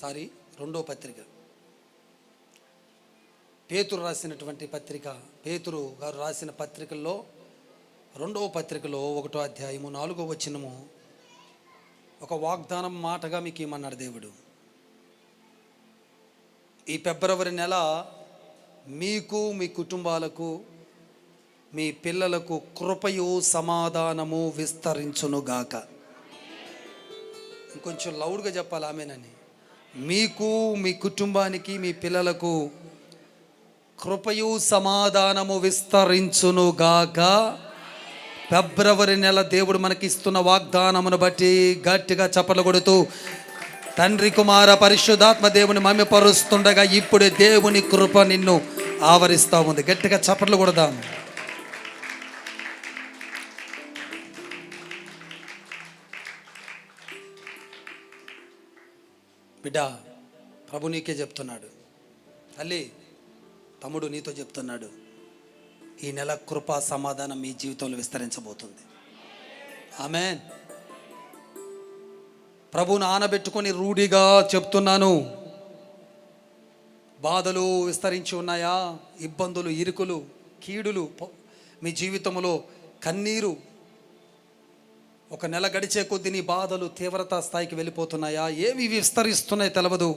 Sorry రెండో పత్రిక. పేతురు రాసినటువంటి పత్రిక పేతురు గారు రాసిన పత్రికల్లో రెండవ పత్రికలో ఒకటో అధ్యాయము నాలుగో వచనము ఒక వాగ్దానం మాటగా మీకు ఏమన్నాడు దేవుడు? ఈ ఫిబ్రవరి నెల మీకు మీ కుటుంబాలకు మీ పిల్లలకు కృపయు సమాధానము విస్తరించునుగాక. ఇంకొంచెం లౌడ్గా చెప్పాలి? ఆమెనని. మీకు మీ కుటుంబానికి మీ పిల్లలకు కృపయు సమాధానము విస్తరించునుగాక ఫిబ్రవరి నెల దేవుడు మనకి ఇస్తున్న వాగ్దానమును బట్టి గట్టిగా చప్పలు కొడుతూ తండ్రి కుమార పరిశుద్ధాత్మ దేవుని మమ్మిపరుస్తుండగా ఇప్పుడు దేవుని కృప నిన్ను ఆవరిస్తూ ఉంది. గట్టిగా చప్పట్లు కొడదాం. బిడ్డ ప్రభు నీకే చెప్తున్నాడు. తల్లి తమ్ముడు నీతో చెప్తున్నాడు. ఈ నెల కృపా సమాధానం మీ జీవితంలో విస్తరించబోతుంది. ఆమె ప్రభుని ఆనబెట్టుకొని రూఢిగా చెప్తున్నాను. బాధలు విస్తరించి ఉన్నాయా? ఇబ్బందులు ఇరుకులు కీడులు మీ జీవితంలో కన్నీరు ఒక నెల గడిచే కొద్దీ నీ బాధలు తీవ్రత స్థాయికి వెళ్ళిపోతున్నాయా? ఏవి విస్తరిస్తున్నాయి తెలవదు.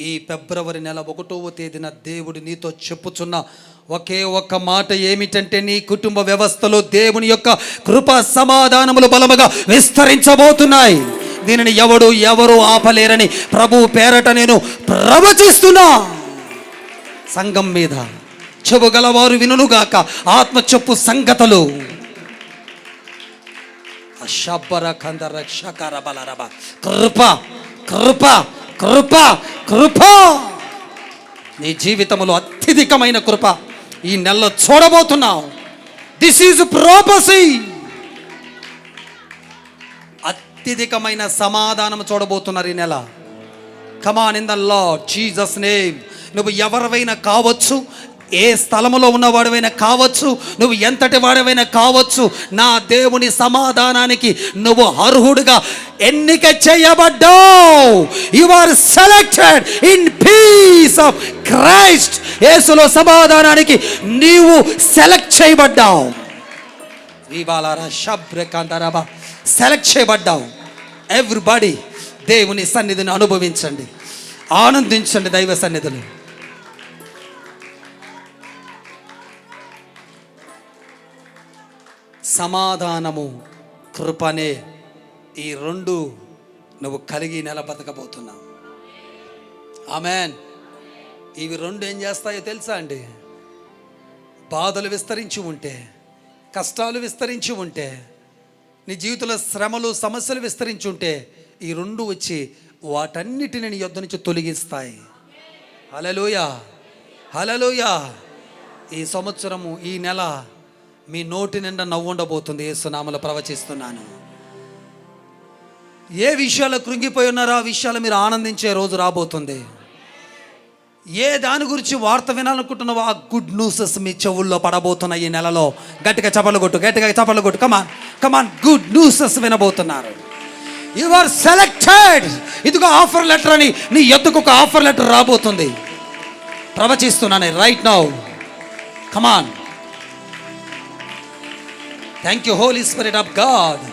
ఈ ఫిబ్రవరి నెల ఒకటవ తేదీన దేవుడు నీతో చెప్పుచున్న ఒకే ఒక్క మాట ఏమిటంటే నీ కుటుంబ వ్యవస్థలో దేవుని యొక్క కృప సమాధానములు బలముగా విస్తరించబోతున్నాయి. దీనిని ఎవడు ఎవరు ఆపలేరని ప్రభు పేరట నేను ప్రవచిస్తున్నా. సంఘం మీద చెబుగలవారు వినుగాక ఆత్మ చెప్పు సంగతలు. అశబ్బర కందర షకర బలరబ కృప కృప కృప కృప నీ జీవితంలో అత్యధికమైన కృప ఈ నెలలో చూడబోతున్నావు దిస్ ఈజ్ ప్రోపసీ అత్యధికమైన సమాధానం చూడబోతున్నారు ఈ నెల. Come on in the Lord Jesus name నువ్వు ఎవరివైనా కావచ్చు ఏ స్థలములో ఉన్నవాడవైనా కావచ్చు నువ్వు ఎంతటి వాడవైనా కావచ్చు నా దేవుని సమాధానానికి నువ్వు అర్హుడుగా ఎన్నిక చేయబడ్డావు. You are selected in peace of Christ యేసులో సమాధానానికి నీవు సెలెక్ట్ చేయబడ్డావు. వివాలారా శబ్రకాంతారాబా సెలెక్ట్ చేయబడ్డావు. ఎవ్రీబడి దేవుని సన్నిధిని అనుభవించండి. ఆనందించండి దైవ సన్నిధిని. సమాధానము కృపనే ఈ రెండు నువ్వు కలిగి నెల బతకబోతున్నావు ఆమెన్. ఇవి రెండు ఏం చేస్తాయో తెలుసా అండి? బాధలు విస్తరించి ఉంటే కష్టాలు విస్తరించి ఉంటే నీ జీవితంలో శ్రమలు సమస్యలు విస్తరించి ఉంటే ఈ రెండు వచ్చి వాటన్నిటిని నీ యొద్ద నుంచి తొలగిస్తాయి. హలలోయ హలలోయ ఈ సంవత్సరము ఈ నెల మీ నోటి నిండా నవ్వు ఉండబోతుంది. ఏసునామలు ప్రవచిస్తున్నాను. ఏ విషయాలు కృంగిపోయి ఉన్నారో ఆ విషయాలు మీరు ఆనందించే రోజు రాబోతుంది. ఏ దాని గురించి వార్త వినాలనుకుంటున్నావో ఆ గుడ్ న్యూసెస్ మీ చెవుల్లో పడబోతున్నాయి ఈ నెలలో. గట్టిగా చపలు కొట్టు గట్టిగా చపలు కొట్టు. Come on come on good newses వినబోతున్నారు. You are selected ఇదిగో ఆఫర్ లెటర్ అని నీ ఎద్దుకు ఒక ఆఫర్ లెటర్ రాబోతుంది. ప్రవచిస్తున్నాను right now come on thank you Holy Spirit of God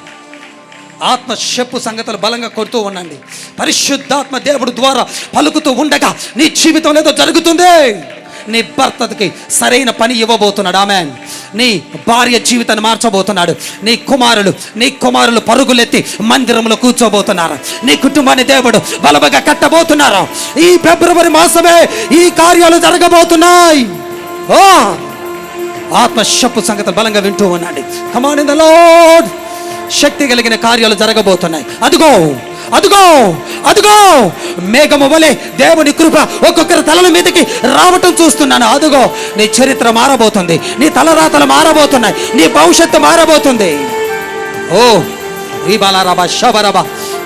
ఆత్మ చెప్పు సంగతులు బలంగా కొడుతూ ఉండండి. పరిశుద్ధాత్మ దేవుడు ద్వారా పలుకుతూ ఉండగా నీ జీవితంలో ఏదో జరుగుతుంది. నీ భర్తకి సరైన పని ఇవ్వబోతున్నాడు. ఆమె నీ భార్య జీవితాన్ని మార్చబోతున్నాడు. నీ కుమారులు నీ కుమారులు పరుగులెత్తి మందిరంలో కూర్చోబోతున్నారు. నీ కుటుంబాన్ని దేవుడు బలబగా కట్టబోతున్నారు. ఈ ఫిబ్రవరి మాసమే ఈ కార్యాలు జరగబోతున్నాయి. ఓ! ఆత్మ శప్పు సంగతి బలంగా వింటూ ఉన్నాడు come on in the Lord శక్తి కలిగిన కార్యాలు జరగబోతున్నాయి. అదిగో అదిగో అదిగో. మేఘము వలె దేవుని కృప ఒక్కొక్కరి తలల మీదకి రావటం చూస్తున్నాను. అదిగో నీ చరిత్ర మారబోతుంది. నీ తలరాతలు మారబోతున్నాయి. నీ భవిష్యత్తు మారబోతుంది. ఓ రీబాలారాబా శబరబా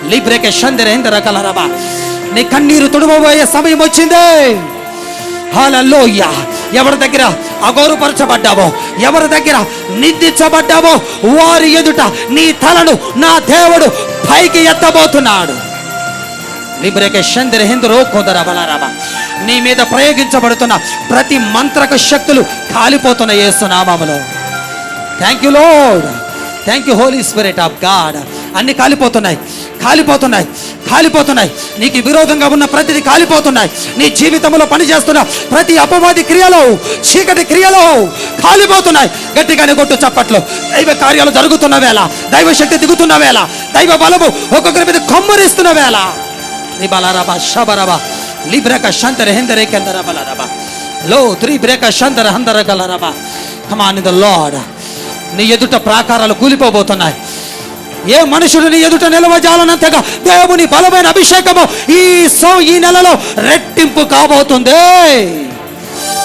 లిబ్రేకే షందిరేంద్ర కలరబా నీ కన్నీరు తుడుమబోయే సమయం వచ్చింది. హల్లెలూయ ఎవరి దగ్గర అగౌరవపరచబడ్డావో? ఎవరి దగ్గర నిందించబడ్డావో? వారి ఎదుట నీ తలను నా దేవుడు పైకి ఎత్తబోతున్నాడు. లిబ్రేకే షందర హిందరో కోదర బలారాబా నీ మీద ప్రయోగించబడుతున్న ప్రతి మంత్రక శక్తులు కాలిపోతున్న యేసునామములో thank you Lord thank you Holy Spirit of God అన్ని కాలిపోతున్నాయి. కాలిపోతున్నాయి. కాలిపోతున్నాయి. నీకు విరోధంగా ఉన్న ప్రతిది కాలిపోతున్నాయి. నీ జీవితంలో పనిచేస్తున్న ప్రతి అపవాది క్రియలో చీకటి క్రియలో కాలిపోతున్నాయి. గట్టిగానే కొట్టు చప్పట్లు. దైవ కార్యాలు జరుగుతున్న వేళ దైవ శక్తి దిగుతున్న వేళ దైవ బలము ఒక్కొక్కరి మీద కొమ్మరిస్తున్న వేళ. నీ బలారాబా షబరబా లిబ్రక శంతర హెందరే కెందర బలారాబా. లో త్రీ బ్రేక శంతర హందర గలరాబా. కమాన్ ద లార్డ్ నీ ఎదుట ప్రాకారాలు కూలిపోబోతున్నాయి. ఏ మనుషుడు నీ ఎదుట నిలవజాలనంతగా దేవుని బలమైన అభిషేకము ఈ సో ఈ నెలలో రెట్టింపు కాబోతుంది.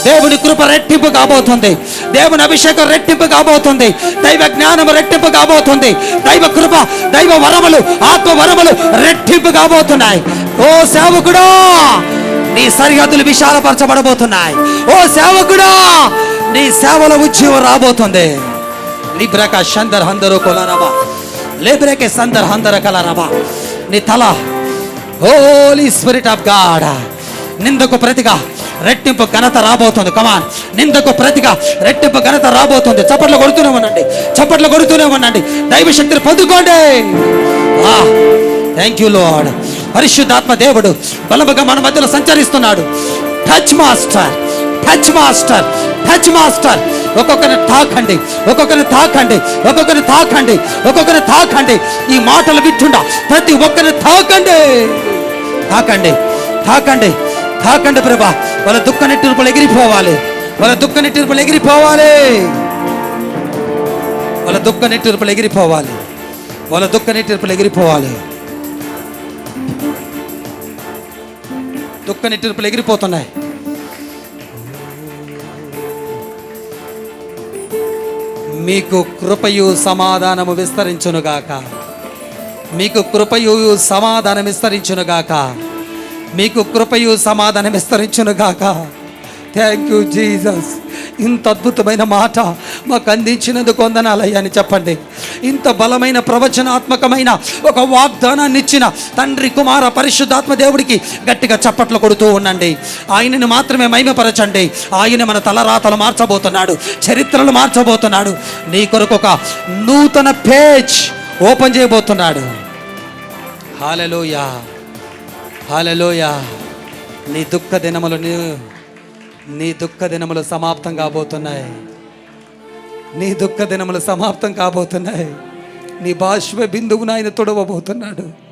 దేవుని కృప రెట్టింపు కాబోతుంది. దేవుని అభిషేకం రెట్టింపు కాబోతుంది. దైవ జ్ఞానం రెట్టింపు కాబోతుంది. దైవ కృప దైవ వరములు ఆత్మ వరములు రెట్టింపు కాబోతున్నాయి. ఓ సేవకుడా నీ సరిహద్దులు విశాలపరచబడబోతున్నాయి. ఓ సేవకుడా నీ సేవల ఉద్యమం రాబోతుంది. లిబ్రక షందర్ హందరు కొలరబా లేబ్రకే సందర్ హందర కలరవా. నీ తల. హోలీ స్పిరిట్ ఆఫ్ గాడ్ నిందకు ప్రతిగా రెట్టింపు ఘనత రాబోతుంది. కమాన్ నిందకు ప్రతిగా రెట్టింపు ఘనత రాబోతుంది. చప్పట్లు కొడుతూనే ఉండండి. చప్పట్లు కొడుతూనే ఉండండి. దైవ శక్తిని పొందుకోండి థ్యాంక్ యూ లోడ్ పరిశుద్ధాత్మ దేవుడు బలముగా మన మధ్యలో సంచరిస్తున్నాడు. Touch master touch master touch master ఒక్కొక్కరిని తాకండి ఒక్కొక్కరిని తాకండి ఒక్కొక్కరిని తాకండి ఒక్కొక్కరిని తాకండి. ఈ మాటలు వింటుండా ప్రతి ఒక్కరిని తాకండి. తాకండి తాకండి తాకండి ప్రభా. వాళ్ళ దుఃఖ నిట్టూర్పులు ఎగిరిపోవాలి. వాళ్ళ దుఃఖ నిట్టూర్పులు ఎగిరిపోవాలి. వాళ్ళ దుఃఖ నిట్టూర్పులు ఎగిరిపోవాలి. వాళ్ళ దుఃఖ నిట్టూర్పులు ఎగిరిపోవాలి. దుఃఖ నిట్టూర్పులు ఎగిరిపోతున్నాయి. మీకు కృపయు సమాధానము విస్తరించునుగాక. మీకు కృపయు సమాధానం విస్తరించునుగాక. మీకు కృపయు సమాధానం విస్తరించునుగాక. థ్యాంక్ యూ జీసస్ ఇంత అద్భుతమైన మాట మాకు అందించినందుకు వందనాలయ్యా అని చెప్పండి. ఇంత బలమైన ప్రవచనాత్మకమైన ఒక వాగ్దానాన్ని ఇచ్చిన తండ్రి కుమార పరిశుద్ధాత్మ దేవుడికి గట్టిగా చప్పట్లు కొడుతూ ఉండండి. ఆయనను మాత్రమే మహిమపరచండి. ఆయన మన తలరాతలు మార్చబోతున్నాడు చరిత్రలు మార్చబోతున్నాడు. నీ కొరకు ఒక నూతన పేజ్ ఓపెన్ చేయబోతున్నాడు. హాలలోయా హాలలోయా. నీ దుఃఖ దినములు నీ నీ దుఃఖ దినములు సమాప్తం కాబోతున్నాయి. నీ దుఃఖ దినములు సమాప్తం కాబోతున్నాయి. నీ బాష్ప బిందువును ఆయన తొడవబోతున్నాడు.